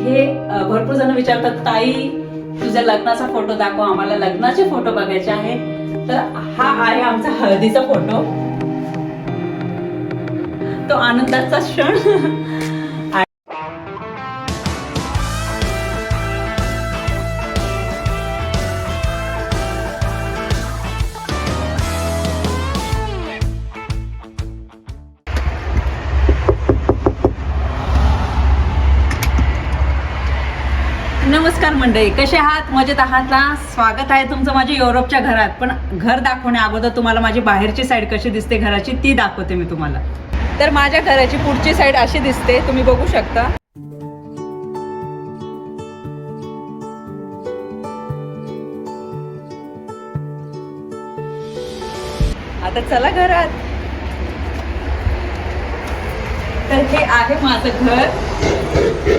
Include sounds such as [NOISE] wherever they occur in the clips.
हे भरपूर जण विचारतात ताई तुझ्या लग्नाचा फोटो दाखव आम्हाला लग्नाचे फोटो बघायचे आहे तर हा आहे आमचा हळदीचा फोटो. तो आनंदाचा क्षण. मंडळी कसे आहात? मजेत आहात ना? स्वागत आहे तुमचं माझ्या युरोपच्या घरात. पण घर दाखवण्या अगोदर तुम्हाला माझी बाहेरची साईड कशी दिसते घराची ती दाखवते मी तुम्हाला. तर माझ्या घराची पुढची साईड अशी दिसते तुम्ही बघू शकता. आता चला घरात. तर हे आहे माझं घर.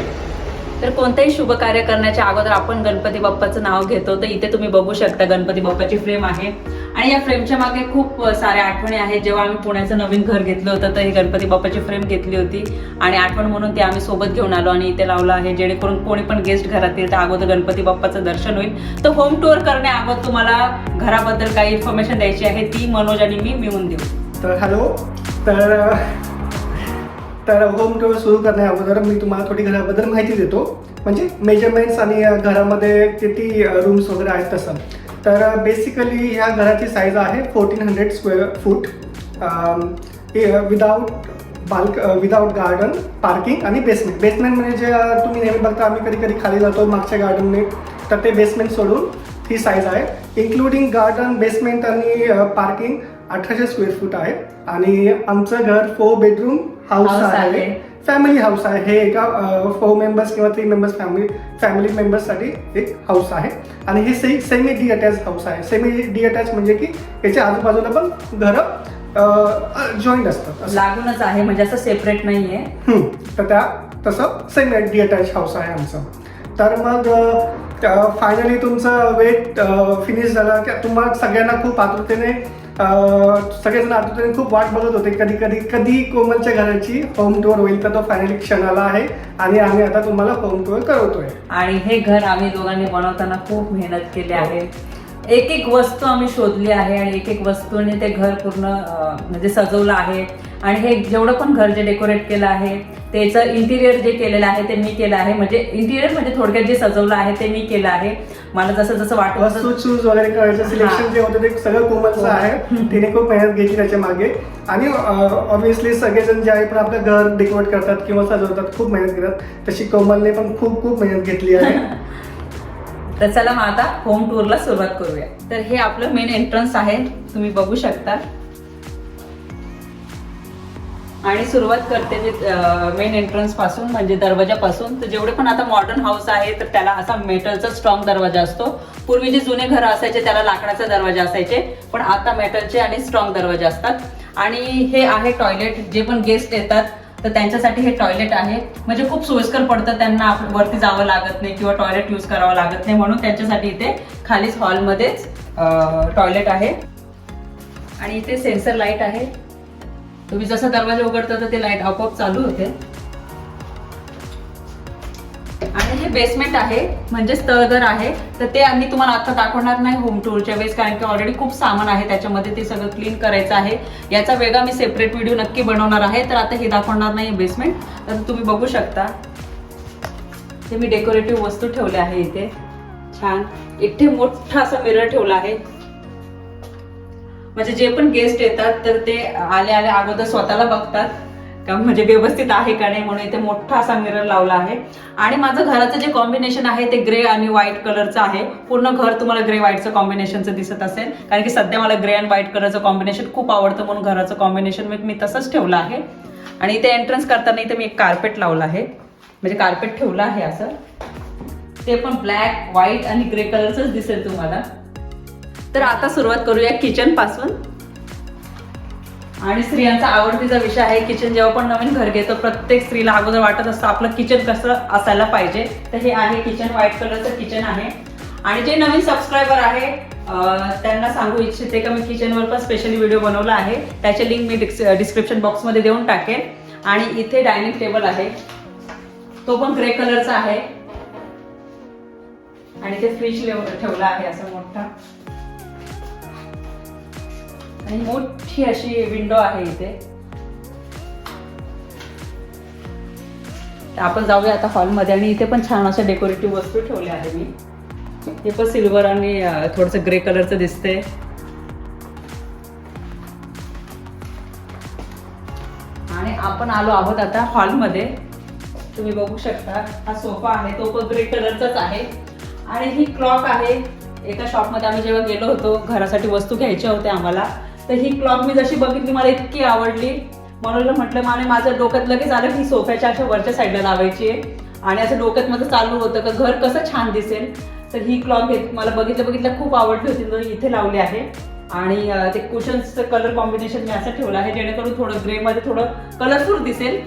तर कोणतंही शुभ कार्य करण्याच्या अगोदर आपण गणपती बाप्पाचं नाव घेतो. तर इथे तुम्ही बघू शकता गणपती बाप्पाची फ्रेम आहे. आणि या फ्रेमच्या मागे खूप साऱ्या आठवणी आहेत. जेव्हा आम्ही पुण्याचं नवीन घर घेतलं होतं तर ही गणपती बाप्पाची फ्रेम घेतली होती. आणि आठवण म्हणून ते आम्ही सोबत घेऊन आलो आणि इथे लावलं आहे. जेणेकरून कोणी पण गेस्ट घरात येईल तर अगोदर गणपती बाप्पाचं दर्शन होईल. तर होम टूर करण्या अगोदर तुम्हाला घराबद्दल काही इन्फॉर्मेशन द्यायची आहे. ती मनोज आणि मी मिळून देऊ. तर हॅलो तर तर होम टूर सुरू करण्या अगोदर मी तुम्हाला थोडी घराबद्दल माहिती देतो. म्हणजे मेजरमेंट्स आणि घरामध्ये किती रूम्स वगैरे आहेत तसं. तर बेसिकली ह्या घराची साईज आहे fourteen hundred square foot without bulk without garden parking आणि बेसमेंट बेसमेंट म्हणजे जे तुम्ही नेहमी बघता आम्ही कधी कधी खाली जातो मागच्या गार्डनने तर ते बेसमेंट सोडून ही साईज आहे. इन्क्लुडिंग गार्डन बेसमेंट आणि पार्किंग अठराशे स्क्वेअर फूट आहे. आणि आमचं घर फोर बेडरूम हाऊस आहे. आहे. फॅमिली हाऊस आहे. हे एका फोर मेंबर्स किंवा थ्री मेंबर्स फॅमिली फॅमिली मेंबर्ससाठी एक हाऊस आहे. आणि हे से सेमी डी अटॅच हाऊस आहे. सेमी डी अटॅच म्हणजे की याच्या आजूबाजूला पण घरं जॉईंट असतात. असं. लागूनच आहे. म्हणजे असं सेपरेट नाहीये. हम्म. तर त्या तसं सेम डी अटॅच हाऊस आहे आमचं. तर मग फायनली तुमचं वेट फिनिश झालं. की तुम्हाला सगळ्यांना खूप आतुरतेने सगळेजण आतुरतेने खूप वाट बघत होते. कधी कधी कधी कोमलच्या घराची होम टूर होईल तर तो फायनली क्षणाला आहे आणि आम्ही आता तुम्हाला होम टूर करवतोय आणि हे घर आम्ही दोघांनी बनवताना खूप मेहनत केली आहे. एक एक वस्तू आम्ही शोधली आहे आणि एक एक वस्तूने ते घर पूर्ण म्हणजे सजवलं आहे. आणि हे जेवढं पण घर जे डेकोरेट केलं आहे त्याचं इंटिरियर जे केलेलं आहे ते मी केलं आहे. म्हणजे इंटिरियर म्हणजे थोडक्यात जे सजवलं आहे ते मी केलं आहे. मला जसं जसं वाटत चूज वगैरे सिलेक्शन जे होतं ते सगळं कोमलचं हो. आहे. तिने खूप मेहनत घेतली त्याच्यामागे. आणि ऑब्विसली सगळेजण जे आहे पण आपलं घर डेकोरेट करतात किंवा सजवतात खूप मेहनत घेतात. तशी कोमलने पण खूप खूप मेहनत घेतली आहे. [LAUGHS] तर चला मग आता होम टूरला सुरुवात करूया. तर हे आपलं मेन एंट्रन्स आहे. तुम्ही बघू शकता. आणि सुरुवात करते मी मेन एंट्रन्सपासून म्हणजे दरवाजापासून. तर जेवढे पण आता मॉडर्न हाऊस आहे तर त्याला असा मेटलचा स्ट्रॉंग दरवाजा असतो. पूर्वी जे जुने घर असायचे त्याला लाकडाचा दरवाजा असायचे. पण आता मेटलचे आणि स्ट्रॉंग दरवाजे असतात. आणि हे आहे टॉयलेट जे पण गेस्ट येतात तर त्यांच्यासाठी हे टॉयलेट आहे. म्हणजे खूप सोयीस्कर पडतं त्यांना वरती जावं लागत नाही किंवा टॉयलेट यूज करावं लागत नाही. म्हणून त्यांच्यासाठी इथे खालीच हॉलमध्येच टॉयलेट आहे. आणि इथे सेन्सर लाइट आहे. तुम्ही जसा दरवाजा उघडता तर ते लाइट आपोआप चालू होते. आणि हे बेसमेंट आहे म्हणजेच तळघर आहे. तर ते आम्ही तुम्हाला आता दाखवणार नाही होम टूरच्या वेळेस कारण की ऑलरेडी खूप सामान आहे त्याच्यामध्ये ते सगळं क्लीन करायचं आहे. याचा वेगळा मी सेपरेट व्हिडिओ नक्की बनवणार आहे. तर आता हे दाखवणार नाही बेसमेंट तर तुम्ही बघू शकता. हे मी डेकोरेटिव्ह वस्तू ठेवल्या आहे इथे. छान. इथे मोठा असा मिरर ठेवला आहे. म्हणजे जे पण गेस्ट येतात तर ते आले आले अगोदर स्वतःला बघतात. का म्हणजे व्यवस्थित आहे का नाही म्हणून इथे मोठा असा मिरर लावला आहे. आणि माझं घराचं जे कॉम्बिनेशन आहे ते ग्रे आणि व्हाईट कलरचं आहे. पूर्ण घर तुम्हाला ग्रे व्हाईटचं कॉम्बिनेशनचं दिसत असेल. कारण की सध्या मला ग्रे अँड व्हाईट कलरचं कॉम्बिनेशन खूप आवडतं म्हणून घराचं कॉम्बिनेशन मी तसंच ठेवलं आहे. आणि इथे एंट्रन्स करताना इथे मी एक कार्पेट लावलं आहे. म्हणजे कार्पेट ठेवलं आहे असं. ते पण ब्लॅक व्हाईट आणि ग्रे कलरचंच दिसेल तुम्हाला. तर आता सुरुवात करूया किचनपासून. आणि स्त्रियांचा आवडतीचा विषय आहे किचन जेव्हा पण नवीन घर घेतो प्रत्येक स्त्रीला अगोदर वाटत असतं आपलं किचन कसं असायला पाहिजे. तर हे आहे किचन व्हाईट कलरचं किचन आहे. आणि जे नवीन सबस्क्रायबर आहे त्यांना सांगू इच्छिते का मी किचनवर पण स्पेशली व्हिडिओ बनवला आहे. त्याचे लिंक मी डिस्क्रिप्शन बॉक्समध्ये देऊन टाकेन. आणि इथे डायनिंग टेबल आहे. तो पण ग्रे कलरचा आहे. आणि ते फ्रीज ठेवला आहे असं मोठा. आणि मोठी अशी विंडो आहे इथे. आपण जाऊया आता हॉलमध्ये आणि इथे पण छान अशा डेकोरेटिव्ह वस्तू ठेवल्या आहे मी. हे पण सिल्वर आणि थोडस थोडंसं ग्रे कलरचं दिसते आणि आपण आलो आहोत आता हॉलमध्ये तुम्ही बघू शकता हा सोफा आहे तो पण ग्रे कलरचाच आहे. आणि ही क्लॉक आहे. एका शॉपमध्ये आम्ही जेव्हा गेलो होतो घरासाठी वस्तू घ्यायच्या होत्या आम्हाला. तर ही क्लॉक मी जशी बघितली मला इतकी आवडली. म्हणून म्हटलं मला माझ्या डोक्यात लगेच आलं की सोफ्याच्या अशा वरच्या साईडला लावायची आहे. आणि असं डोक्यात माझं चालू होतं का घर कसं छान दिसेल. तर ही क्लॉक घेत मला बघितलं बघितलं खूप आवडली होती तर इथे लावली आहे. आणि ते कुशन्सचं कलर कॉम्बिनेशन मी असं ठेवलं आहे जेणेकरून थोडं ग्रेमध्ये थोडं कलरफुल दिसेल.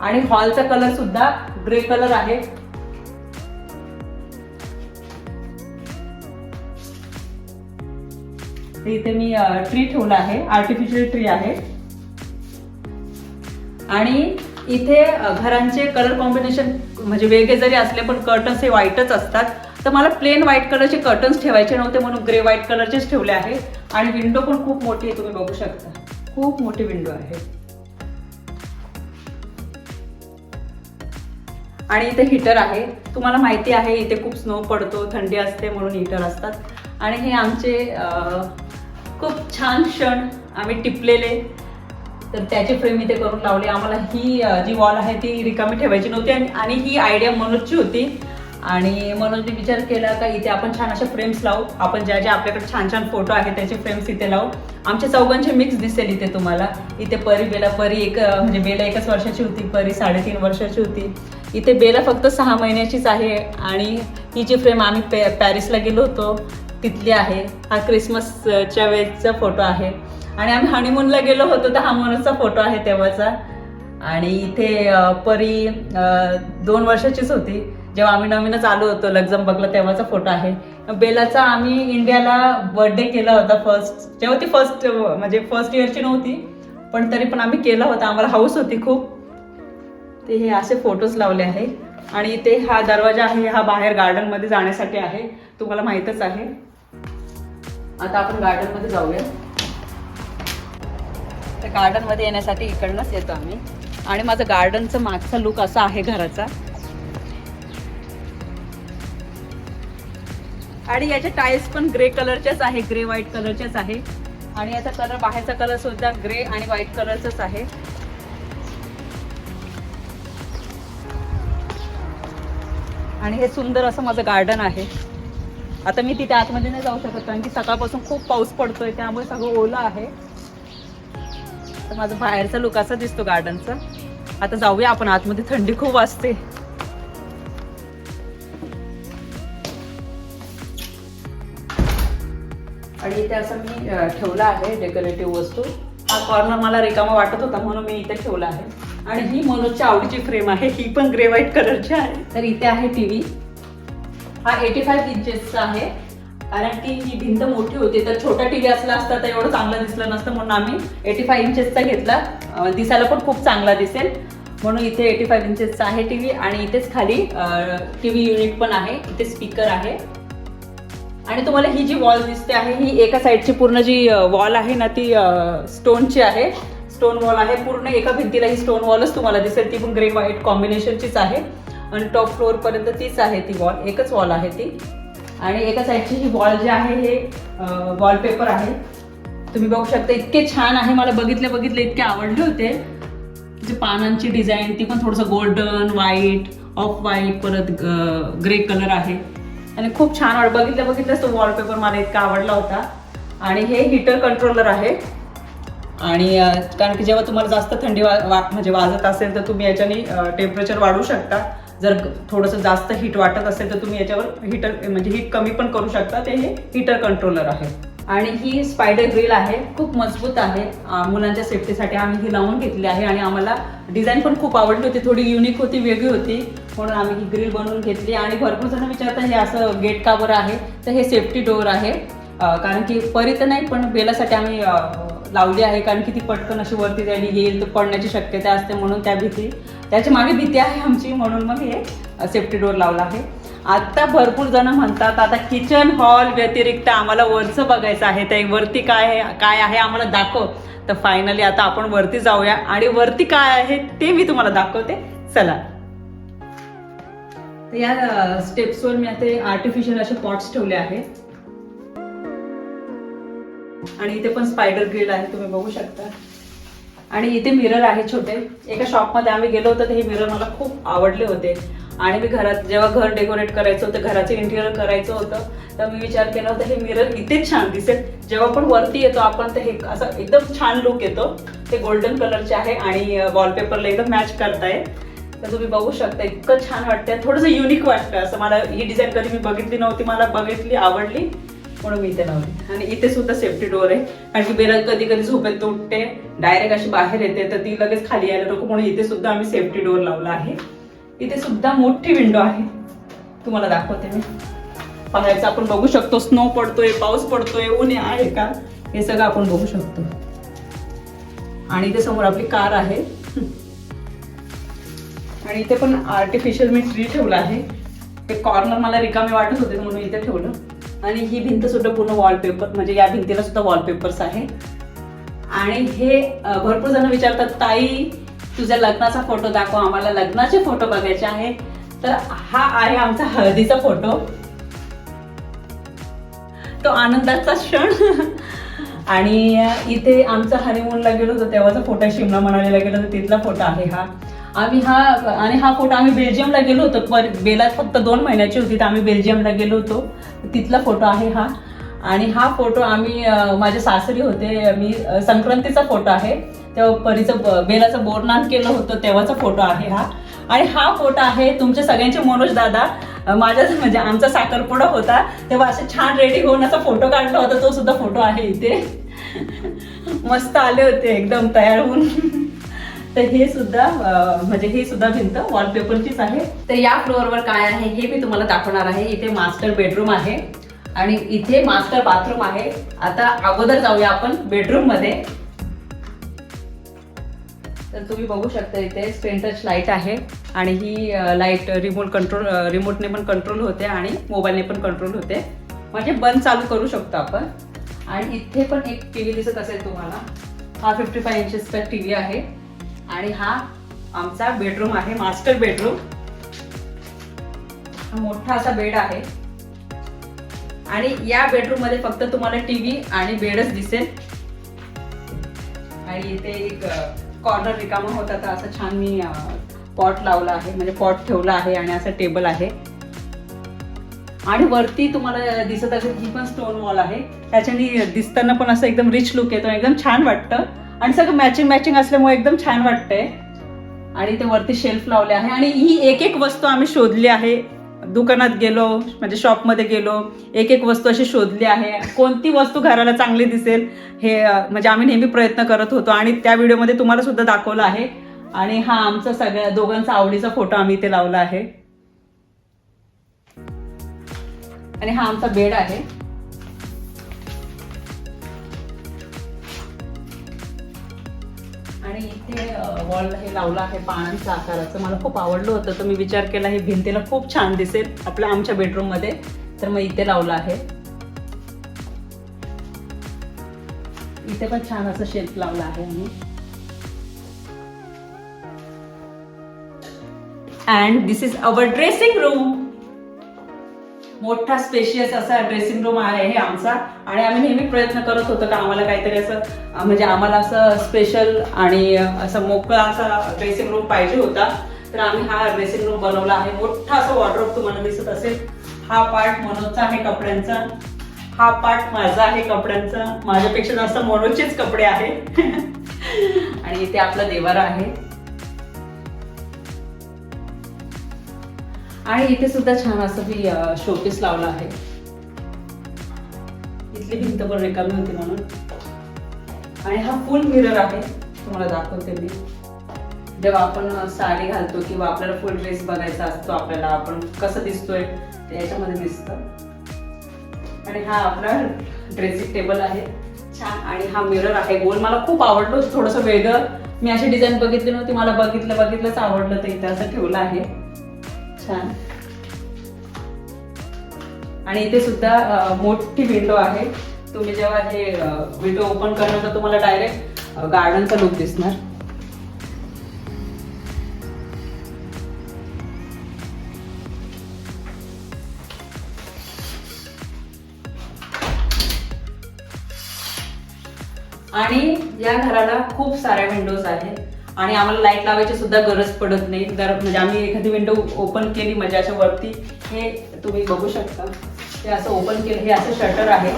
आणि हॉलचा कलर सुद्धा ग्रे कलर आहे. तर इथे मी ट्री ठेवला आहे. आर्टिफिशियल ट्री आहे. आणि इथे घरांचे कलर कॉम्बिनेशन म्हणजे वेगळे जरी असले पण कर्टन्स हे व्हाईटच असतात. तर मला प्लेन व्हाईट कलरचे कर्टन्स ठेवायचे नव्हते म्हणून ग्रे व्हाईट कलरचेच ठेवले आहे. आणि विंडो पण खूप मोठी आहे तुम्ही बघू शकता. खूप मोठी विंडो आहे. आणि इथे हीटर आहे. तुम्हाला माहिती आहे इथे खूप स्नो पडतो थंडी असते म्हणून हीटर असतात. आणि हे आमचे खूप छान क्षण आम्ही टिपलेले. तर त्याचे फ्रेम इथे करून लावली. आम्हाला ही जी वॉल आहे ती रिकामी ठेवायची नव्हती आणि ही आयडिया मनोजची होती. आणि मनोजने विचार केला का इथे आपण छान अशा फ्रेम्स लावू. आपण ज्या ज्या आपल्याकडे छान छान फोटो आहेत त्याचे फ्रेम्स इथे लावू. आमच्या चौघांचे मिक्स दिसेल इथे तुम्हाला. इथे परी बेला परी एक म्हणजे बेला एकच वर्षाची होती परी साडेतीन वर्षाची होती. इथे बेला फक्त सहा महिन्याचीच आहे आणि ही जी फ्रेम आम्ही पॅ पॅरिसला गेलो होतो तिथली आहे. हा क्रिसमसच्या वेळचा फोटो आहे. आणि आम्ही हनीमूनला गेलो होतो तर हा फोटो आहे तेव्हाचा. आणि इथे परी दोन वर्षाचीच होती. जेव्हा आम्ही नवीनच आलो होतो लक्झमबर्गला तेव्हाचा फोटो आहे. बेलाचा आम्ही इंडियाला बर्थडे केला होता फर्स्ट जेव्हा ती फर्स्ट म्हणजे फर्स्ट इयरची नव्हती पण तरी पण आम्ही केला होता. आम्हाला हाऊस होती खूप. ते हे असे फोटोज लावले आहे. आणि इथे हा दरवाजा आहे हा बाहेर गार्डनमध्ये जाण्यासाठी आहे. तुम्हाला माहीतच आहे. आता आपण गार्डनमध्ये जाऊया. तर गार्डनमध्ये येण्यासाठी इकडनंच येतो आम्ही. आणि माझं गार्डनचं मागचा लुक असा आहे घराचा. आणि याचे टाईल्स पण ग्रे कलरच्याच आहे ग्रे व्हाईट कलरच्याच आहे. आणि याचा कलर बाहेरचा कलर सुद्धा ग्रे आणि व्हाईट कलरचाच आहे. आणि हे सुंदर असं माझं गार्डन आहे. आता मी तिथे आतमध्ये नाही जाऊ शकत कारण की सकाळपासून खूप पाऊस पडतोय त्यामुळे सगळं ओलं आहे. तर माझं बाहेरचा लुक असा दिसतो गार्डनचा आता जाऊया आपण आतमध्ये थंडी खूप असते आणि इथे असं मी ठेवलं आहे डेकोरेटिव्ह वस्तू. हा कॉर्नर मला रिकामा वाटत होता म्हणून मी इथे ठेवला आहे. आणि ही मनोजच्या आवडीची फ्रेम आहे ही पण ग्रे व्हाईट कलरची आहे. तर इथे आहे टीव्ही हा एटी फाईव्ह इंचेसचा आहे. कारण की ही भिंत मोठी होती तर छोटा टीव्ही असला असता तर एवढं चांगलं दिसलं नसतं म्हणून आम्ही एटी फाईव्ह इंचेसचा घेतला. दिसायला पण खूप चांगला दिसेल. म्हणून इथे एटी फाईव्ह इंचेसचा आहे टीव्ही आणि इथेच खाली टीव्ही युनिट पण आहे. इथे स्पीकर आहे. आणि तुम्हाला ही जी वॉल दिसते आहे ही एका साईडची पूर्ण जी वॉल आहे ना ती स्टोनची आहे. स्टोन वॉल आहे. पूर्ण एका भिंतीला ही स्टोन वॉलच तुम्हाला दिसेल. ती पण ग्रे व्हाईट कॉम्बिनेशनचीच आहे. आणि टॉप फ्लोअर पर्यंत तीच आहे ती वॉल एकच वॉल आहे ती. आणि एका साईडची ही वॉल जी आहे हे वॉलपेपर आहे. तुम्ही बघू शकता इतके छान आहे. मला बघितले बघितले इतके आवडले होते. जे पानांची डिझाईन ती पण थोडंसं गोल्डन व्हाईट ऑफ व्हाईट परत ग्रे कलर आहे. आणि खूप छान वाट बघितलं बघितलंच तो वॉलपेपर मला इतका आवडला होता. आणि हे हीटर कंट्रोलर आहे. आणि कारण की जेव्हा तुम्हाला जास्त थंडी वा- म्हणजे वाजत असेल तर तुम्ही याच्याने टेम्परेचर वाढवू शकता. जर थोडंसं जास्त हीट वाटत असेल तर तुम्ही याच्यावर हीटर म्हणजे हीट कमी पण करू शकता. ते हे हीटर कंट्रोलर आहे. आणि ही स्पायडर ग्रिल आहे. खूप मजबूत आहे. मुलांच्या सेफ्टीसाठी आम्ही ही लावून घेतली आहे आणि आम्हाला डिझाईन पण खूप आवडली होती. थोडी युनिक होती वेगळी होती. म्हणून आम्ही ही ग्रिल बनवून घेतली. आणि भरपूर जण विचारतात हे असं गेट कावर आहे? तर हे सेफ्टी डोअर आहे. कारण की परी तर नाही पण बेलासाठी आम्ही लावली आहे कारण की ती पटकन अशी वरती जायला येईल तर पडण्याची शक्यता असते म्हणून त्या भीती त्याची मागे भीती आहे आमची म्हणून मग हे सेफ्टी डोअर लावला आहे. आता भरपूर जण म्हणतात आता किचन हॉल व्यतिरिक्त आम्हाला वरचं बघायचं आहे ते वरती काय आहे काय आहे आम्हाला दाखव. तर फायनली आता आपण वरती जाऊया आणि वरती काय आहे ते मी तुम्हाला दाखवते. चला. या स्टेप्सवर मी आता आर्टिफिशियल असे पॉट्स ठेवले आहेत. आणि इथे पण स्पायडर ग्रिल आहे तुम्ही बघू शकता. आणि इथे मिरर आहे छोटे. एका शॉपमध्ये आम्ही गेलो होतो तर हे मिरर मला खूप आवडले होते. आणि मी घरात जेव्हा घर डेकोरेट करायचं होतं घराचे इंटिरियर करायचं होतं तर मी विचार केला होता हे मिरर इथेच छान दिसेल. जेव्हा पण वरती येतो आपण तर हे असं एकदम छान लुक येतो. ते गोल्डन कलरचे आहे आणि वॉलपेपरला एकदम मॅच करताय. तर तुम्ही बघू शकता इतकं छान वाटतंय. थोडंसं युनिक वाटतं असं मला ही डिझाईन कधी मी बघितली नव्हती मला बघितली आवडली. म्हणून मी इथे लावले आणि इथे सुद्धा सेफ्टी डोअर आहे. कारण की बेला कधी कधी झोपेत उठते डायरेक्ट अशी बाहेर येते तर ती लगेच खाली यायला नको. म्हणून इथे सुद्धा आम्ही सेफ्टी डोअर लावला आहे. इथे सुद्धा मोठी विंडो आहे. तुम्हाला दाखवते मी. बाहेरचं आपण बघू शकतो स्नो पडतोय पाऊस पडतोय ऊन आहे का? हे सगळं आपण बघू शकतो. आणि इथे समोर आपली कार आहे. आणि इथे पण आर्टिफिशियल मी ट्री ठेवलं आहे. ते कॉर्नर मला रिकामे वाटत होते म्हणून इथे ठेवलं. आणि ही भिंत सुद्धा पूर्ण वॉलपेपर म्हणजे या भिंतीला सुद्धा वॉलपेपर्स आहे. आणि हे भरपूर जण विचारतात ताई तुझ्या लग्नाचा फोटो दाखव आम्हाला लग्नाचे फोटो बघायचे आहे. तर हा आहे आमचा हळदीचा फोटो तो आनंदाचा क्षण. [LAUGHS] आणि इथे आमचा हनीमूनला गेलो होतो तेव्हाचा फोटो शिमला मनालीला गेलो होतो तिथला फोटो आहे हा. आम्ही हा आणि हा फोटो आम्ही बेल्जियमला गेलो होतो. पर बेला फक्त दोन महिन्याची होती तर आम्ही बेल्जियमला गेलो होतो. तिथला फोटो आहे हा. आणि हा फोटो आम्ही माझ्या माझे सासरी होते. मी संक्रांतीचा फोटो आहे. तेव्हा परीचं बेलाचं बोरनान केलं होतं तेव्हाचा फोटो आहे हा. आणि हा फोटो आहे तुमच्या सगळ्यांचे मनोज दादा. माझ्या म्हणजे आमचा साखरपुडा होता. तेव्हा असं छान रेडी होऊन असा फोटो काढला होता. तो सुद्धा फोटो आहे इथे. [LAUGHS] मस्त आले होते एकदम तयार होऊन. तर हे सुद्धा म्हणजे हे सुद्धा भिंत वॉलपेपरचीच आहे. तर या फ्लोअरवर काय आहे हे मी तुम्हाला दाखवणार आहे. इथे मास्टर बेडरूम आहे आणि इथे मास्टर बाथरूम आहे. आता अगोदर जाऊया आपण बेडरूममध्ये. तर तुम्ही बघू शकता इथे स्क्रीन टच लाइट आहे आणि ही लाइट रिमोट कंट्रोल रिमोटने पण कंट्रोल होते आणि मोबाईलने पण कंट्रोल होते. म्हणजे बंद चालू करू शकतो आपण. आणि इथे पण एक टी व्ही दिसत असेल तुम्हाला. हा फिफ्टी फाय इंचेसचा टी व्ही आहे. आणि हा आमचा बेडरूम आहे मास्टर बेडरूम मोठा असा बेड आहे. आणि या बेडरूममध्ये फक्त तुम्हाला टीव्ही आणि बेडच दिसेल. आणि इथे एक कॉर्नर रिकामा होता तर असं छान मी पॉट लावला आहे म्हणजे पॉट ठेवला आहे आणि असं टेबल आहे. आणि वरती तुम्हाला दिसत असेल ही पण स्टोन वॉल आहे. त्याच्याने दिसताना पण असं एकदम रिच लुक येतो. एकदम छान वाटतं. आणि सगळं मॅचिंग मॅचिंग असल्यामुळे एकदम छान वाटतंय. आणि ते वरती शेल्फ लावले आहे. आणि ही एक एक वस्तू आम्ही शोधली आहे. दुकानात गेलो म्हणजे शॉपमध्ये गेलो एक एक वस्तू अशी शोधली आहे. कोणती वस्तू घराला चांगली दिसेल हे म्हणजे आम्ही नेहमी प्रयत्न करत होतो. आणि त्या व्हिडिओमध्ये तुम्हाला सुद्धा दाखवलं आहे. आणि हा आमचा सगळ्या दोघांचा आवडीचा फोटो आम्ही इथे लावला आहे. आणि हा आमचा बेड आहे. आणि इथे वॉल हे लावलं आहे पानांचं आकाराचं मला खूप आवडलं होतं तर मी विचार केला हे भिंतीला खूप छान दिसेल आपल्या आमच्या बेडरूममध्ये. तर मग इथे लावलं आहे. इथे पण छान असं शेल्फ लावलं आहे आम्ही and this is our dressing room मोठा स्पेशियस असा ड्रेसिंग रूम आहे हे आमचा. आणि आम्ही नेहमी प्रयत्न करत होतो का आम्हाला काहीतरी असं म्हणजे आम्हाला असं स्पेशल आणि असं मोकळा असा ड्रेसिंग रूम पाहिजे होता. तर आम्ही हा ड्रेसिंग रूम बनवला आहे. मोठा असा वॉर्ड्रोब तुम्हाला दिसत असेल. हा पार्ट मनोजचा आहे कपड्यांचा. हा पार्ट माझा आहे कपड्यांचा. माझ्यापेक्षा जास्त मनोजचेच कपडे आहे. [LAUGHS] आणि इथे आपला देवारा आहे. आणि इथे सुद्धा छान असं मी शोपीस लावला आहे. इथली भिंत पण रिकामी होती म्हणून. आणि हा फुल मिरर आहे. तुम्हाला दाखवते मी. जेव्हा आपण साडी घालतो किंवा आपल्याला फुल ड्रेस बघायचा असतो आपल्याला आपण कसं दिसतोय ते याच्यामध्ये दिसतं. आणि हा आपला ड्रेसिंग टेबल आहे. छान. आणि हा मिरर आहे. गोल मला खूप आवडलो. थोडंसं वेगळं. मी अशी डिझाईन बघितली नव्हती. मला बघितलं बघितलंच आवडलं तर इथे असं ठेवलं आहे. छान. आणि इथे सुद्धा मोठी विंडो आहे. तुम्ही जेव्हा हे विंडो ओपन करणार तर तुम्हाला डायरेक्ट गार्डनचा लुक दिसणार. आणि या घराला खूप साऱ्या विंडोज आहेत. आणि आम्हाला लाइट लावायची सुद्धा गरज पडत नाही. तर म्हणजे आम्ही एखादी विंडो ओपन केली म्हणजे अशा वरती हे तुम्ही बघू शकता. हे असं ओपन केलं. हे असं शटर आहे.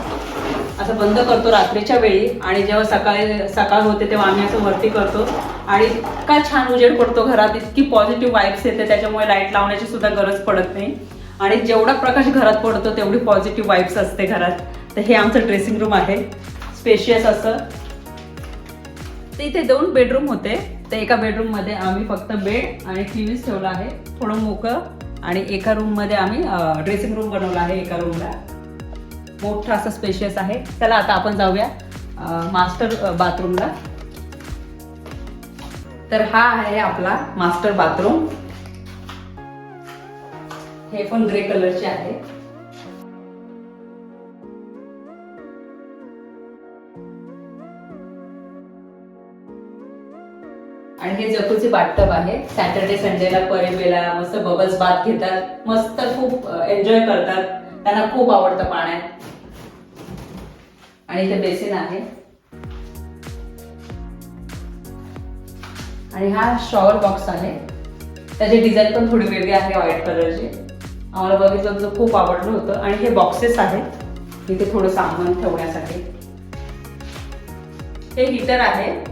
असं बंद करतो रात्रीच्या वेळी. आणि जेव्हा सकाळी सकाळ होते तेव्हा आम्ही असं वरती करतो. आणि इतका छान उजेड पडतो घरात. इतकी पॉझिटिव्ह वाईब्स येते. त्याच्यामुळे लाइट लावण्याची सुद्धा गरज पडत नाही. आणि जेवढा प्रकाश घरात पडतो तेवढी पॉझिटिव्ह वाईब्स असते घरात. तर हे आमचं ड्रेसिंग रूम आहे. स्पेशियस असं. ते इथे दोन बेडरूम होते. तर एका बेडरूममध्ये आम्ही फक्त बेड आणि टीव्हीच ठेवला आहे. थोडं मोकळं. आणि एका रूममध्ये आम्ही ड्रेसिंग रूम बनवला आहे एका रूमला मोठा असं स्पेशियस आहे. चला आता आपण जाऊया मास्टर बाथरूमला तर हा आहे आपला मास्टर बाथरूम हे पण ग्रे कलरचे आहे. आणि हे जकूचे बाथटब आहे. सॅटर्डे संडेला परिबेला मस्त बबल्स बाथ घेतात. मस्त खूप एन्जॉय करतात. त्यांना खूप आवडतं पाण्यात. आणि इथे बेसिन आहे. आणि हा शॉवर बॉक्स आहे. त्याची डिझाईन पण थोडी वेगळी आहे व्हाईट कलरची आम्हाला बघितलं तर खूप आवडलं होतं. आणि हे बॉक्सेस आहेत. इथे थोडं सामान ठेवण्यासाठी. हे हीटर आहे.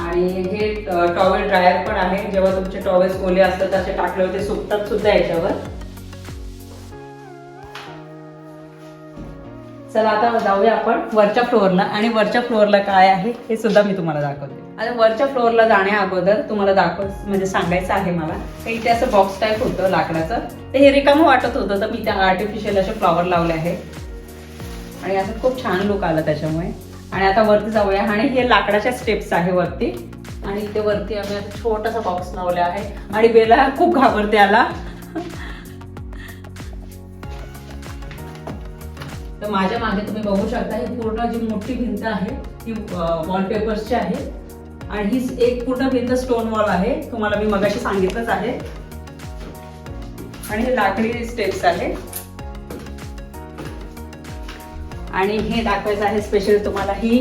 आणि हे टॉवेल ड्रायर पण आहे. जेव्हा तुमचे टॉवेल्स ओले असतात असे टाकले होते सुकतात सुद्धा याच्यावर. चला आता जाऊया आपण वरच्या फ्लोअरला आणि वरच्या फ्लोअरला काय आहे हे सुद्धा मी तुम्हाला दाखवते. आता वरच्या फ्लोअरला जाण्या अगोदर तुम्हाला दाखव म्हणजे सांगायचं आहे मला. तर इथे असं बॉक्स टाईप होतं लाकडाचं. ते हे रिकामं वाटत होतं तर मी त्या आर्टिफिशियल असे फ्लॉवर लावले आहे. आणि असं खूप छान लुक आला त्याच्यामुळे. आणि आता वरती जाऊया. आणि हे लाकडाच्या स्टेप्स आहे वरती. आणि इथे वरती आम्ही आता छोटासा बॉक्स लावला आहे. आणि बेला खूप घाबरते आला तर माझ्या मागे तुम्ही बघू शकता ही पूर्ण जी मोठी भिंत आहे ती वॉलपेपर्सची आहे. आणि ही एक पूर्ण भिंत स्टोन वॉल आहे. तुम्हाला मी मगाशी सांगितलंच आहे. आणि हे लाकडी स्टेप्स आहे. आणि हे दाखवायचं आहे स्पेशल तुम्हाला ही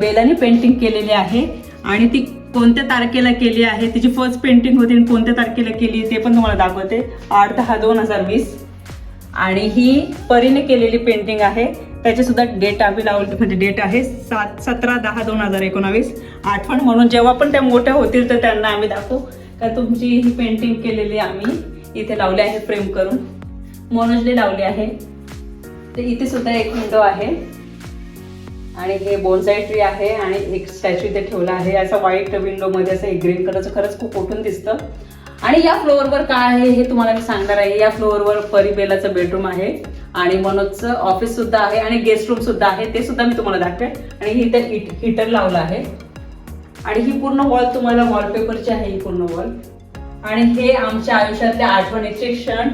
बेलाने पेंटिंग केलेली आहे. आणि ती कोणत्या तारखेला केली आहे तिची फर्स्ट पेंटिंग होती आणि कोणत्या तारखेला केली ते पण तुम्हाला दाखवते. आठ दहा दोन हजार वीस. आणि ही परीने केलेली पेंटिंग आहे. त्याचेसुद्धा डेट आम्ही लावली म्हणजे डेट आहे सात सतरा दहा दोन हजार एकोणावीस. आठवण म्हणून जेव्हा पण त्या मोठ्या होतील तर त्यांना आम्ही दाखवू. का तुमची ही पेंटिंग केलेली आम्ही इथे लावली आहे फ्रेम करून. मनोजने लावली आहे. तर इथे सुद्धा एक विंडो आहे. आणि हे बोनसाई ट्री आहे आणि एक स्टॅच्यू इथे ठेवला आहे. असं व्हाईट विंडोमध्ये असं एक ग्रीन कलरचं खरंच खूप उठून दिसतं. आणि या फ्लोअरवर काय आहे हे तुम्हाला मी सांगणार आहे. या फ्लोअरवर परिबेलाचं बेडरूम आहे आणि मनोजचं ऑफिस सुद्धा आहे आणि गेस्ट रूम सुद्धा आहे. ते सुद्धा मी तुम्हाला दाखवेन. आणि ही इथे हिटर लावलं आहे. आणि ही पूर्ण वॉल तुम्हाला वॉलपेपरची आहे ही पूर्ण वॉल आणि हे आमच्या आयुष्यातल्या आठवणीचे क्षण.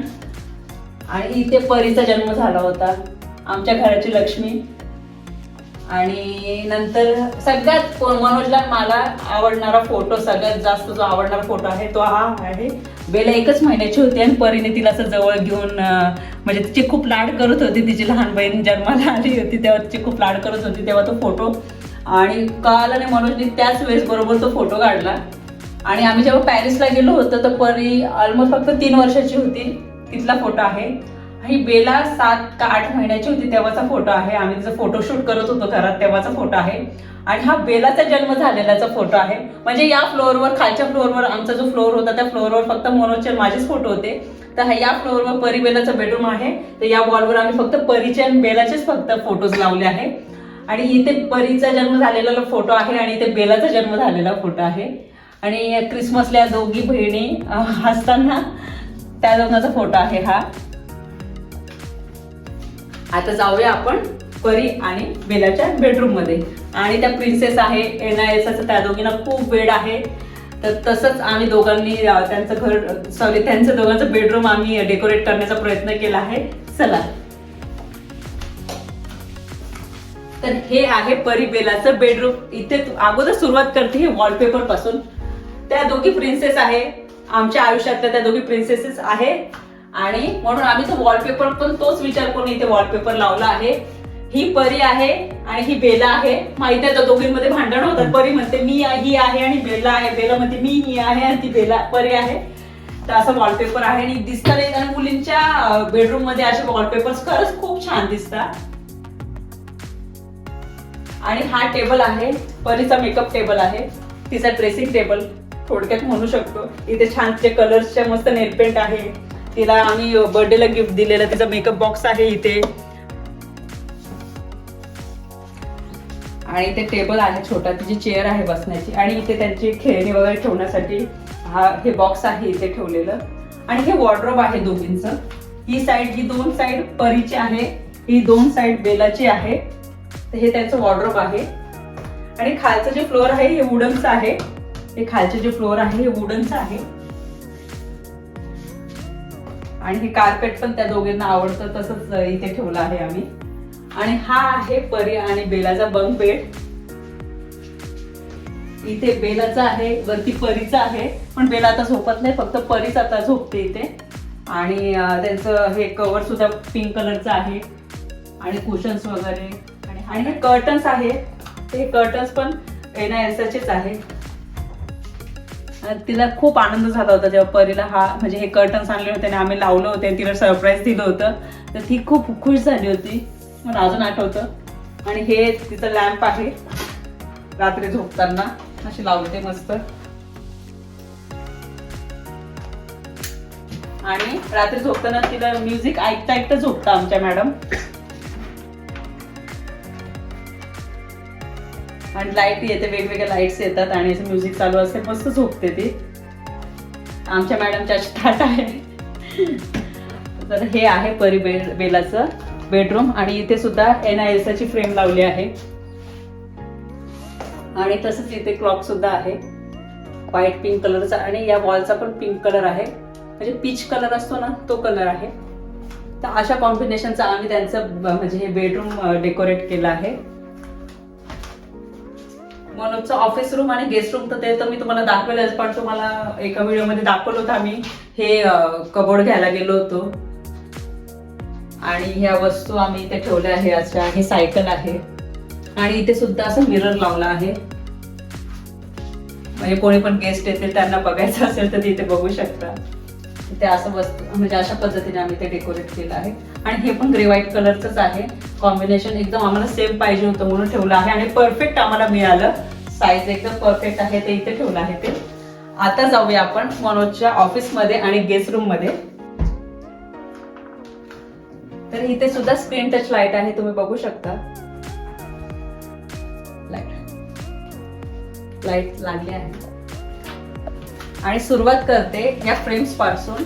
आणि इथे परीचा जन्म झाला होता. आमच्या घराची लक्ष्मी. आणि नंतर सगळ्यात मनोजला मला आवडणारा फोटो सगळ्यात जास्त जो आवडणारा फोटो आहे तो हा आहे. बेला एकच महिन्याची होती आणि परीने तिला असं जवळ घेऊन म्हणजे तिची खूप लाड करत होती तिची लहान बहीण जन्माला आली होती तेव्हा तिची खूप लाड करत होती तेव्हा तो फोटो. आणि काल आणि मनोजने त्याच वेळेस बरोबर तो फोटो काढला. आणि आम्ही जेव्हा पॅरिसला गेलो होतो तर परी ऑलमोस्ट फक्त तीन वर्षाची होती. तिथला फोटो आहे. ही बेला सात का आठ महिन्याची होती तेव्हाचा फोटो आहे. आम्ही तिचा फोटोशूट करत होतो घरात तेव्हाचा फोटो आहे. आणि हा बेलाचा जन्म झालेलाचा फोटो आहे. म्हणजे या फ्लोअरवर खालच्या फ्लोअरवर आमचा जो फ्लोअर होता त्या फ्लोअरवर फक्त मनोजचे माझेच फोटो होते. तर हा या फ्लोअरवर परी बेलाचं बेडरूम आहे. तर या वॉलवर आम्ही फक्त परीचे आणि बेलाचेच फक्त फोटोज लावले आहे. आणि इथे परीचा जन्म झालेला फोटो आहे आणि इथे बेलाचा जन्म झालेला फोटो आहे. आणि क्रिसमसला दोघी बहिणी हसताना त्या दोघांचा फोटो आहे हा. आता जाऊया आपण परी आणि बेलाच्या बेडरूममध्ये. आणि त्या प्रिन्सेस आहे एनआयएसचा त्या दोघींना खूप वेळ आहे. तर तसंच आम्ही दोघांनी त्यांचं घर सॉरी त्यांचं दोघांचं बेडरूम आम्ही डेकोरेट करण्याचा प्रयत्न केला आहे. चला. तर हे आहे परी बेलाचं बेडरूम इथे अगोदर सुरुवात करते हे वॉलपेपरपासून. त्या दोघी प्रिन्सेस आहे. आमच्या आयुष्यातल्या त्या दोघी प्रिन्सेसेस आहे. आणि म्हणून आम्ही तो वॉलपेपर पण तोच विचार करून इथे वॉलपेपर लावला आहे. ही परी आहे आणि ही बेला आहे. माहीत आहे दोघींमध्ये भांडण होतात. परी म्हणते मी ही आहे आणि बेला आहे. बेला म्हणते मी ही आहे आणि ती बेला परी आहे. तर असं वॉलपेपर आहे आणि दिसतात नाही. आणि मुलींच्या बेडरूममध्ये असे वॉलपेपर्स खरंच खूप छान दिसतात. आणि हा टेबल आहे. परीचा मेकअप टेबल आहे. तिचा ड्रेसिंग टेबल थोडक्यात म्हणू शकतो. इथे छान तिचे कलर्सचे मस्त नेलपेंट आहे. तिला आम्ही बर्थडेला गिफ्ट दिलेलं तिचा मेकअप बॉक्स आहे इथे. आणि ते टेबल आहे छोटा तिची चेअर आहे बसण्याची. आणि इथे त्यांची खेळणी वगैरे ठेवण्यासाठी हा हे बॉक्स आहे इथे ठेवलेलं. आणि हे वॉर्ड्रॉप आहे दोघींचं. ही साईड ही दोन साईड परीची आहे. ही दोन साईड बेलाची आहे. तर हे त्यांचं वॉर्ड्रॉप आहे. आणि खालचं जे फ्लोअर आहे हे वुडनचं आहे. हे खालचे जे फ्लोअर आहे हे वुडनचं आहे. आणि हे कार्पेट पण त्या दोघींना आवडतं तसंच इथे ठेवलं आहे आम्ही. आणि हा आहे परी आणि बेलाचा बंग बेड. इथे बेलाचा आहे वरती परीचा आहे पण बेला आता झोपत नाही फक्त परीच आता झोपते इथे. आणि त्यांचं हे कवर सुद्धा पिंक कलरचं आहे. आणि कुशन्स वगैरे. आणि हे कर्टन्स आहे. ते कर्टन्स पण एनआयएसचेच आहे. तिला खूप आनंद झाला होता जेव्हा परीला हा म्हणजे हे कर्टन्स आणले होते आणि आम्ही लावलं होते आणि तिला सरप्राईज दिलं होतं. तर ती खूप खुश झाली होती. मला अजून आठवतं. आणि हे तिचं लॅम्प आहे. रात्री झोपताना अशी लावते मस्त. आणि रात्री झोपताना तिला म्युझिक ऐकता ऐकता झोपता आमच्या मॅडम आणि लाइट येते वेगवेगळ्या लाईट्स येतात आणि असं म्युझिक चालू असते मस्त झोपते ती. आमच्या मॅडमच्या अशी थाट आहे. तर हे आहे परी बेल बेलाचं बेडरूम आणि इथे सुद्धा एन आय एस ची फ्रेम लावली आहे. आणि तसंच इथे क्लॉक सुद्धा आहे. व्हाईट पिंक कलरचा आणि या वॉलचा पण पिंक कलर आहे. म्हणजे पीच कलर असतो ना तो कलर आहे. तर अशा कॉम्बिनेशनचा आम्ही त्यांचं ब- म्हणजे हे बेडरूम डेकोरेट uh, केलं आहे. मनोजचं ऑफिस रूम आणि गेस्ट रूम तर ते तर मी तुम्हाला दाखवेलच पण तुम्हाला एका व्हिडिओमध्ये दाखवलं होतं आम्ही. हे कबोर्ड घ्यायला गेलो होतो. आणि ह्या वस्तू आम्ही इथे ठेवल्या आहे अशा हे सायकल आहे. आणि इथे सुद्धा असं मिरर लावला आहे. म्हणजे कोणी पण गेस्ट येते त्यांना बघायचं असेल तर तिथे बघू शकता. ते असं वस्तू म्हणजे अशा पद्धतीने आम्ही ते डेकोरेट केलं आहे. आणि हे पण ग्रे व्हाईट कलरचंच आहे. कॉम्बिनेशन एकदम आम्हाला सेम पाहिजे होतं म्हणून ठेवलं आहे. आणि परफेक्ट आम्हाला मिळालं. साईज एकदम परफेक्ट आहे. ते इथे ठेवलं आहे ते. आता जाऊया आपण मनोजच्या ऑफिसमध्ये आणि गेस्ट रूममध्ये तर इथे सुद्धा स्क्रीन टच लाइट आहे. तुम्ही बघू शकता. लाइट लाइट लागली आहे. आणि सुरुवात करते या फ्रेम्सपासून.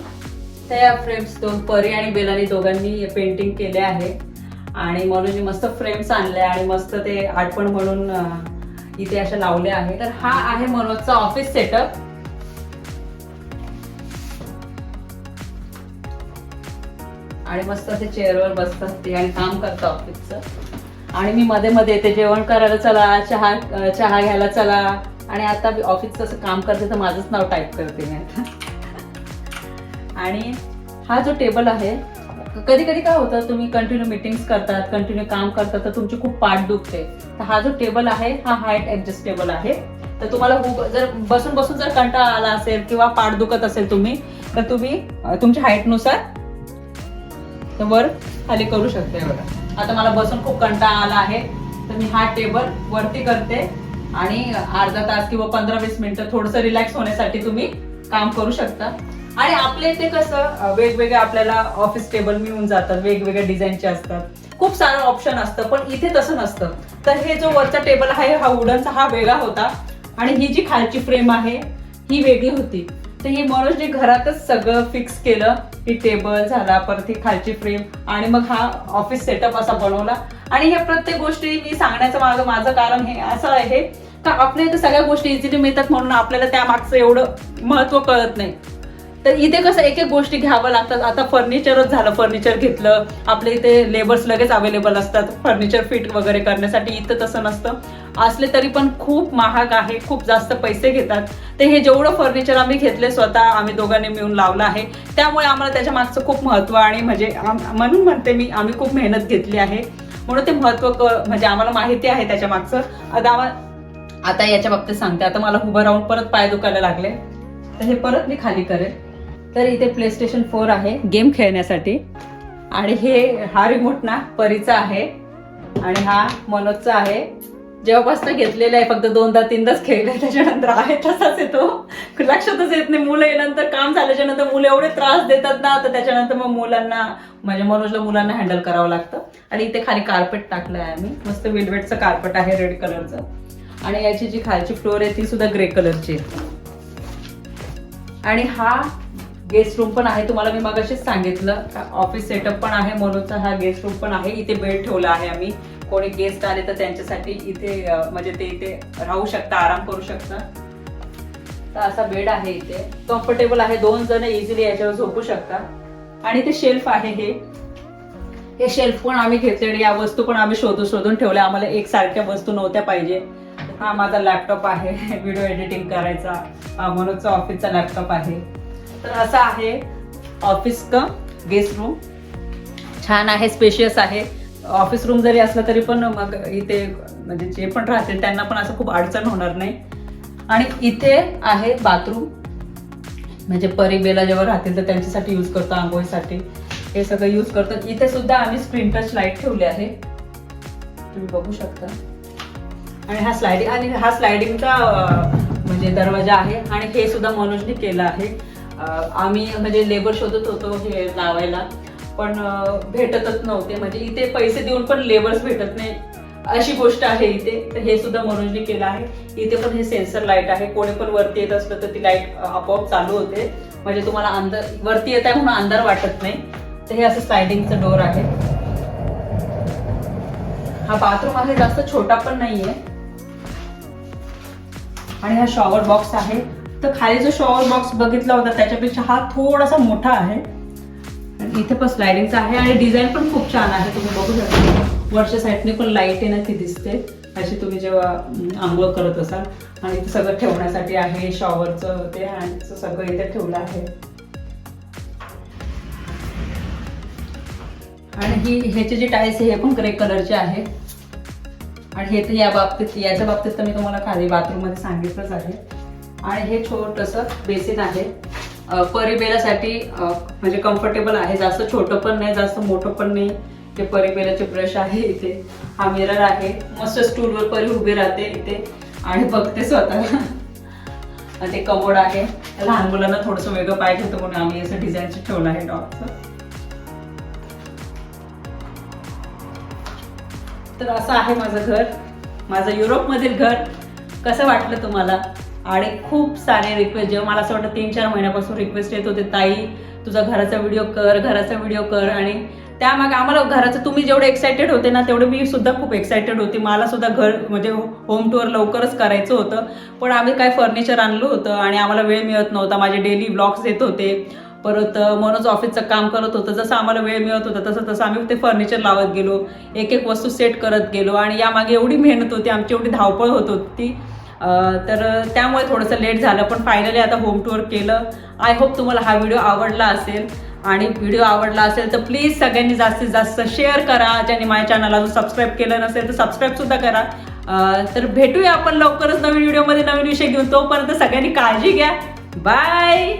तर या फ्रेम्स दोन परी आणि बेलानी दोघांनी पेंटिंग केले आहे. आणि म्हणून मस्त फ्रेम्स आणले आणि मस्त ते आठवण म्हणून इथे अशा लावल्या आहे तर हा आहे मनोजचा ऑफिस सेटअप आणि मस्त असे चेअरवर बसतात ते आणि काम करतात ऑफिसचं आणि मी मध्ये मध्ये येते जेवण करायला चला चहा चहा घ्यायला चला. आणि आता ऑफिसचं असं काम करते तर माझंच नाव टाईप करते मी आता. आणि हा जो टेबल आहे कधी कधी काय होतं तुम्ही कंटिन्यू मिटिंग्स करतात कंटिन्यू काम करतात तर तुमची खूप पाठ दुखते. तर हा जो टेबल आहे हा हाईट ऍडजस्टेबल आहे. तर तुम्हाला जर बसून बसून जर कंटाळा आला असेल किंवा पाठ दुखत असेल तुम्ही तर तुम्ही तुमच्या हाईटनुसार तर वर खाली करू शकते बघा. आता मला बसून खूप कंटाळा आला आहे तर मी हा टेबल वरती करते आणि अर्धा तास किंवा पंधरा वीस मिनिटं थोडंसं रिलॅक्स होण्यासाठी तुम्ही काम करू शकता. आणि आपल्या इथे कसं वेगवेगळे आपल्याला ऑफिस टेबल मिळून जातात वेगवेगळ्या डिझाईनचे असतात. खूप सारं ऑप्शन असतं पण इथे तसं नसतं. तर हे जो वरचा टेबल आहे हा वुडनचा हा वेगळा होता. आणि ही जी खालची फ्रेम आहे ही वेगळी होती. तर ही मनोजने घरातच सगळं फिक्स केलं. की टेबल झाला परत ही खालची फ्रेम आणि मग हा ऑफिस सेटअप असा बनवला. आणि हे प्रत्येक गोष्टी मी सांगण्याचं मागं माझं कारण हे असं आहे. का आपल्या इथे सगळ्या गोष्टी इझिली मिळतात म्हणून आपल्याला त्या मागचं एवढं महत्त्व कळत नाही. तर इथे कसं एक एक गोष्टी घ्यावं लागतात. आता फर्निचरच झालं. फर्निचर घेतलं. आपल्या इथे लेबर्स लगेच अवेलेबल असतात. फर्निचर फिट वगैरे करण्यासाठी इथं तसं नसतं. असले तरी पण खूप महाग आहे. खूप जास्त पैसे घेतात. ते हे जेवढं फर्निचर आम्ही घेतले स्वतः आम्ही दोघांनी मिळून लावलं आहे. त्यामुळे आम्हाला त्याच्या मागचं खूप महत्त्व आणि म्हणजे म्हणून म्हणते मी आम्ही खूप मेहनत घेतली आहे. म्हणून ते महत्त्व म्हणजे आम्हाला माहिती आहे त्याच्या मागचं. आता आता याच्या बाबतीत सांगते. आता मला उभं राहून परत पाय दुखायला लागले. तर हे परत मी खाली करेन तर इथे प्ले स्टेशन फोर आहे. गेम खेळण्यासाठी. आणि हे हा रिमोट ना परीचा आहे. आणि हा मनोजचा आहे. जेव्हापासून घेतलेला आहे फक्त दोनदा तीनदाच खेळले त्याच्यानंतर आहे तसाच येतो लक्षातच येत नाही. मुलं नंतर काम झाल्याच्यानंतर मुलं एवढे त्रास देतात ना तर त्याच्यानंतर मग मुलांना म्हणजे मनोजला मुलांना हँडल करावं लागतं. आणि इथे खाली कार्पेट टाकलं आहे आम्ही. मस्त वेलवेटचं कार्पेट आहे रेड कलरचं आणि याची जी खालची फ्लोर आहे ती सुद्धा ग्रे कलरची आहे. आणि हा गेस्ट रूम पण आहे. तुम्हाला मी मगाशीच सांगितलं ऑफिस सेटअप पण आहे मनोजचा हा गेस्ट रूम पण आहे. इथे बेड ठेवला आहे आम्ही. कोणी गेस्ट आले तर त्यांच्यासाठी इथे म्हणजे ते इथे राहू शकता आराम करू शकता. तर असा बेड आहे इथे. कम्फर्टेबल आहे. दोन जण इझिली याच्यावर झोपू शकता. आणि ते शेल्फ आहे हे. हे शेल्फ पण आम्ही घेतले आणि या वस्तू पण आम्ही शोधून शोधून ठेवल्या. आम्हाला एकसारख्या वस्तू नव्हत्या पाहिजे. हा माझा लॅपटॉप आहे. [LAUGHS] व्हिडिओ एडिटिंग करायचा. मनोजचा ऑफिसचा लॅपटॉप आहे. तर असं आहे ऑफिस का गेस्ट रूम छान आहे स्पेशियस आहे. ऑफिस रूम जरी असलं तरी पण मग इथे म्हणजे जे पण राहतील त्यांना पण असं खूप अडचण होणार नाही. आणि इथे आहे बाथरूम म्हणजे परिबेला जेव्हा राहतील तर त्यांच्यासाठी यूज करतो आंघोळीसाठी. हे सगळं यूज करतो इथे सुद्धा आम्ही स्क्रीन टच लाइट ठेवले आहे. तुम्ही बघू शकता. आणि हा स्लायडिंग आणि हा स्लायडिंगचा म्हणजे दरवाजा आहे. आणि हे सुद्धा मनोजने केलं आहे. आम्ही म्हणजे लेबर शोधत होतो हे लावायला पण भेटतच नव्हते. म्हणजे इथे पैसे देऊन पण लेबर्स भेटत नाही. अशी गोष्ट आहे इथे. तर हे सुद्धा मनोजने केलं आहे. इथे पण हे सेन्सर लाइट आहे. कोणी पण वरती येत असलं तर ती लाइट आपोआप चालू होते. म्हणजे तुम्हाला अंधार वरती येत आहे म्हणून अंधार वाटत नाही. तर हे असं स्लायडिंगचं डोर आहे. हा बाथरूम आहे. जास्त छोटा पण नाहीये. आणि हा शॉवर बॉक्स आहे. तर खाली जो शॉवर बॉक्स बघितला होता त्याच्यापेक्षा हा थोडासा मोठा आहे. आणि इथे पण स्लायडिंगचा आहे आणि डिझाईन पण खूप छान आहे. तुम्ही बघू शकता. वरच्या साईडने पण लाइट आहे ना ती दिसते. अशी तुम्ही जेव्हा आंघोळ करत असाल. आणि इथे सगळं ठेवण्यासाठी आहे शॉवरचं ते हँडचं सगळं इथे ठेवलं आहे. आणि ही ह्याचे जे टाईल्स आहे हे पण ग्रे कलरचे आहे. आणि हे तर या बाबतीत याच्या बाबतीत तर मी तुम्हाला खाली बाथरूममध्ये सांगितलंच आहे. आणि हे छोटंसं बेसिन आहे. परिबेलासाठी म्हणजे कम्फर्टेबल आहे. जास्त छोटं पण नाही जास्त मोठं पण नाही. ते परिबेलाचे ब्रश आहे इथे. हा मिरर आहे. मस्त स्टूलवर परी उभी राहते इथे. आणि बघते स्वतःला. आणि ते कमोड आहे. लहान मुलांना थोडंसं वेगळं पाहिजे होतं म्हणून आम्ही असं डिझाईनचं ठेवलं आहे डॉगचं तर असं आहे माझं घर. माझं युरोपमधील घर. कसं वाटलं तुम्हाला? आणि खूप सारे रिक्वेस्ट जेव्हा मला असं वाटतं तीन चार महिन्यापासून रिक्वेस्ट येत होते ताई तुझा घराचा व्हिडिओ कर घराचा व्हिडिओ कर. आणि त्यामागे आम्हाला घराचं तुम्ही जेवढे एक्सायटेड होते ना तेवढे मी सुद्धा खूप एक्सायटेड होते. मला सुद्धा घर म्हणजे होम टूर लवकरच करायचं होतं. पण आम्ही काय फर्निचर आणलं होतं आणि आम्हाला वेळ मिळत नव्हता. माझे डेली ब्लॉग्स येत होते. परत मनोज ऑफिसचं काम करत होतं. जसं आम्हाला वेळ मिळत होता तसं तसं आम्ही ते फर्निचर लावत गेलो. एक एक वस्तू सेट करत गेलो. आणि यामागे एवढी मेहनत होती आमची एवढी धावपळ होत होती. तर त्यामुळे थोडंसं लेट झालं पण फायनली आता होम टूर केलं. आय होप तुम्हाला हा व्हिडिओ आवडला असेल. आणि व्हिडिओ आवडला असेल तर प्लीज सगळ्यांनी जास्तीत जास्त शेअर करा. ज्यांनी माझ्या चॅनलला सबस्क्राईब केलं नसेल तर सबस्क्राईबसुद्धा करा. तर भेटूया आपण लवकरच नवीन व्हिडिओमध्ये नवीन विषय घेऊन. तोपर्यंत सगळ्यांनी काळजी घ्या. बाय